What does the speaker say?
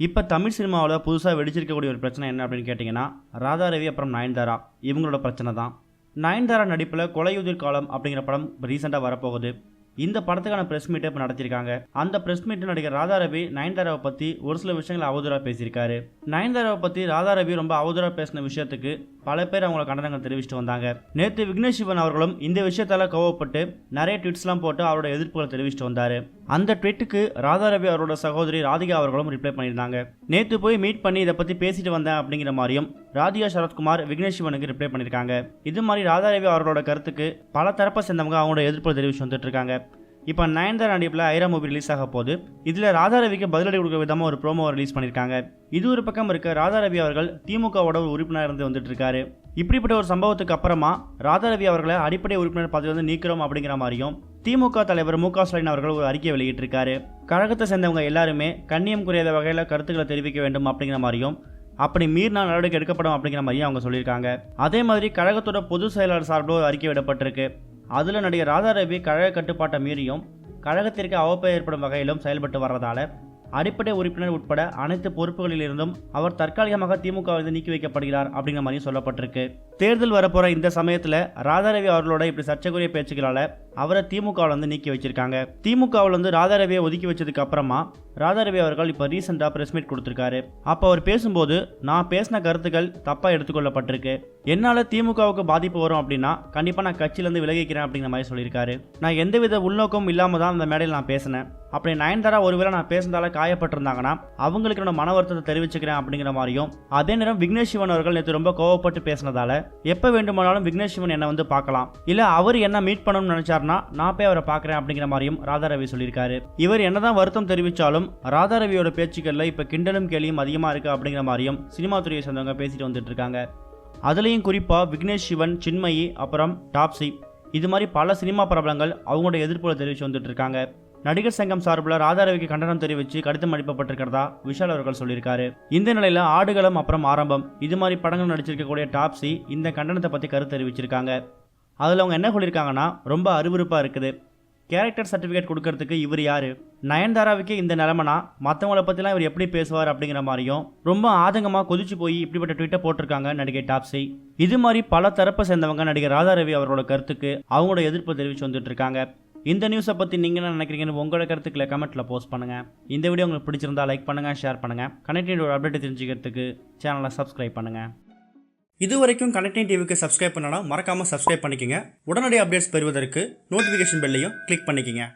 இப்போ தமிழ் சினிமாவில் புதுசாக வெடிச்சிருக்கக்கூடிய ஒரு பிரச்சனை என்ன அப்படின்னு கேட்டிங்கன்னா ராதா ரவி அப்புறம் நயன்தாரா இவங்களோட பிரச்சனை தான் நயன்தாரா நடிப்பில் கொலையுதிர் காலம் அப்படிங்கிற படம் ரீசெண்டாக வரப்போகுது. இந்த படத்துக்கான ப்ரெஸ் மீட்டை இப்போ நடத்தியிருக்காங்க. அந்த ப்ரெஸ் மீட் நடிகர் ராதா ரவி நயன்தாராவை பற்றி ஒரு சில விஷயங்கள் அவதூறாக பேசியிருக்காரு. நயன்தாராவை பற்றி ராதாரவி ரொம்ப அவதூறாக பேசின விஷயத்துக்கு பல பேர் அவங்கள கண்டனங்கள் தெரிவிச்சுட்டு வந்தாங்க. நேற்று விக்னேஷ் சிவன் அவர்களும் இந்த விஷயத்தால கோவப்பட்டு நிறைய ட்வீட்ஸ்லாம் போட்டு அவரோட எதிர்ப்புகளை தெரிவிச்சிட்டு வந்தார். அந்த ட்வீட்டுக்கு ராதா ரவி அவரோட சகோதரி ராதிகா அவர்களும் ரிப்ளை பண்ணியிருந்தாங்க. நேற்று போய் மீட் பண்ணி இதை பற்றி பேசிட்டு வந்தேன் அப்படிங்கிற மாதிரியும் ராதிகா சரத்குமார் விக்னேஷ் சிவனுக்கு ரிப்ளை பண்ணியிருக்காங்க. இது மாதிரி ராதா ரவி அவர்களோட கருத்துக்கு பல தரப்பை சேர்ந்தவங்க அவங்களோட எதிர்ப்பு தெரிவிச்சு வந்துட்டு இருக்காங்க. இப்போ நயன்தாரா நடிப்பில் ஐரா மூவி ரிலீஸ் ஆக போகுது. இதில் ராதா ரவிக்கு பதிலடி கொடுக்க விதமாக ஒரு ப்ரோமோ ரிலீஸ் பண்ணியிருக்காங்க இது ஒரு பக்கம் இருக்க ராதா ரவி அவர்கள் திமுகவோட ஒரு உறுப்பினர் இருந்து வந்துட்டு இருக்காரு இப்படிப்பட்ட ஒரு சம்பவத்துக்கு அப்புறமா ராதா ரவி அவர்களை அடிப்படை உறுப்பினர் பதவியிலிருந்து வந்து நீக்கிறோம் அப்படிங்கிற மாதிரியும் திமுக தலைவர் மு க ஸ்டாலின் அவர்கள் ஒரு அறிக்கை வெளியிட்டிருக்காரு. கழகத்தை சேர்ந்தவங்க எல்லாருமே கண்ணியம் குறையாத வகையில் கருத்துக்களை தெரிவிக்க வேண்டும் அப்படிங்கிற மாதிரியும் அப்படி மீறினா நடவடிக்கை எடுக்கப்படும் அப்படிங்கிற மாதிரியும் அவங்க சொல்லியிருக்காங்க. அதே மாதிரி கழகத்தோட பொதுச் செயலாளர் சார்பில் ஒரு அறிக்கை விடப்பட்டிருக்கு. அதில் நடிகர் ராதா ரவி கழக கட்டுப்பாட்டை மீறியும் கழகத்திற்கு அவப்பெயர் ஏற்படும் வகையிலும் செயல்பட்டு வர்றதால அடிப்படை உறுப்பினர் உட்பட அனைத்து பொறுப்புகளிலிருந்தும் அவர் தற்காலிகமாக திமுகவிலிருந்து நீக்கி வைக்கப்படுகிறார் அப்படிங்கிற மாதிரியும் சொல்லப்பட்டிருக்கு. தேர்தல் வரப்போற இந்த சமயத்தில் ராதாரவி அவர்களோட இப்படி சர்ச்சைக்குரிய பேச்சுக்களால் அவரை திமுகவில் வந்து நீக்கி வச்சிருக்காங்க. திமுகவில் வந்து ராதாரவியை ஒதுக்கி வச்சதுக்கு அப்புறமா ராதாரவி அவர்கள் இப்போ ரீசெண்டாக ப்ரெஸ் மீட் கொடுத்துருக்காரு. அப்போ அவர் பேசும்போது நான் பேசின கருத்துக்கள் தப்பாக எடுத்துக்கொள்ளப்பட்டிருக்கு. என்னால் திமுகவுக்கு பாதிப்பு வரும் அப்படின்னா கண்டிப்பாக நான் கட்சியிலேருந்து விலகிக்கிறேன் அப்படிங்கிற மாதிரி சொல்லியிருக்காரு. நான் எந்தவித உள்நோக்கமும் இல்லாமல் தான் அந்த மேடையில் நான் பேசினேன். அப்படி நயன்தாரா ஒருவேளை நான் பேசுனதால காயப்பட்டிருந்தாங்கன்னா அவங்களுக்கு என்னோட மன வருத்தத்தை தெரிவிச்சுக்கிறேன் அப்படிங்கிற மாதிரியும் அதே நேரம் விக்னேஷ் சிவன் அவர்கள் நேற்று ரொம்ப கோவப்பட்டு பேசினதால எப்போ வேண்டுமானாலும் விக்னேஷ் சிவன் என்னை வந்து பார்க்கலாம். இல்லை அவர் என்ன மீட் பண்ணணும்னு நினைச்சாருன்னா நான் போய் அவரை பார்க்குறேன் அப்படிங்கிற மாதிரியும் ராதாரவி சொல்லியிருக்காரு. இவர் என்னதான் வருத்தம் தெரிவித்தாலும் ராதாரவியோட பேச்சுக்களில் இப்போ கிண்டலும் கேலியும் அதிகமாக இருக்கு அப்படிங்கிற மாதிரியும் சினிமா துறையை சேர்ந்தவங்க பேசிட்டு வந்துட்டு இருக்காங்க. அதுலேயும் குறிப்பாக விக்னேஷ் சிவன் சின்மயி அப்புறம் டாப்ஸி இது மாதிரி பல சினிமா பிரபலங்கள் அவங்களோட எதிர்ப்புகளை தெரிவித்து வந்துட்டு இருக்காங்க. நடிகர் சங்கம் சார்பில் ராதாரவிக்கு கண்டனம் தெரிவித்து கடிதம் அனுப்பப்பட்டிருக்கிறதா? விஷால் அவர்கள் சொல்லியிருக்காரு. இந்த நிலையில் ஆடுகளம் அப்புறம் ஆரம்பம். இது மாதிரி படங்கள் நடிச்சிருக்கக்கூடிய டாப்ஸி இந்த கண்டனத்தை பற்றி கருத்து தெரிவிச்சிருக்காங்க. அதில் அவங்க என்ன சொல்லியிருக்காங்கன்னா ரொம்ப அருவருப்பாக இருக்குது. கேரக்டர் சர்டிஃபிகேட் கொடுக்கறதுக்கு இவர் யார்? நயன்தாராவுக்கே இந்த நிலமனா மற்றவங்கள பற்றிலாம் இவர் எப்படி பேசுவார் அப்படிங்கிற மாதிரியும் ரொம்ப ஆதங்கமாக கொதிச்சு போய் இப்படிப்பட்ட ட்விட்டை போட்டிருக்காங்க நடிகை டாப்ஸி. இது மாதிரி பல தரப்பை சேர்ந்தவங்க நடிகர் ராதாரவி அவரோட கருத்துக்கு அவங்களோட எதிர்ப்பு தெரிவித்து வந்துட்டு இருக்காங்க. இந்த நியூஸை பற்றி நீங்கள் என்ன நினைக்கிறீங்கன்னு உங்களோட கருத்துக்களை கமெண்ட்டில் போஸ்ட் பண்ணுங்கள் இந்த வீடியோ உங்களுக்கு பிடிச்சிருந்தா லைக் பண்ணுங்கள் ஷேர் பண்ணுங்கள் கனெக்டினோட அப்டேட் தெரிஞ்சுக்கிறதுக்கு சேனலை சப்ஸ்கிரைப் பண்ணுங்கள் இது வரைக்கும் கனெக்டிங் டிவிக்கு சப்ஸ்கிரைப் பண்ணனா மறக்காமல் சப்ஸ்கிரைப் பண்ணிக்கோங்க. உடனடி அப்டேட்ஸ் பெறுவதற்கு நோட்டிஃபிகேஷன் பெல்லையும் கிளிக் பண்ணிக்கங்க.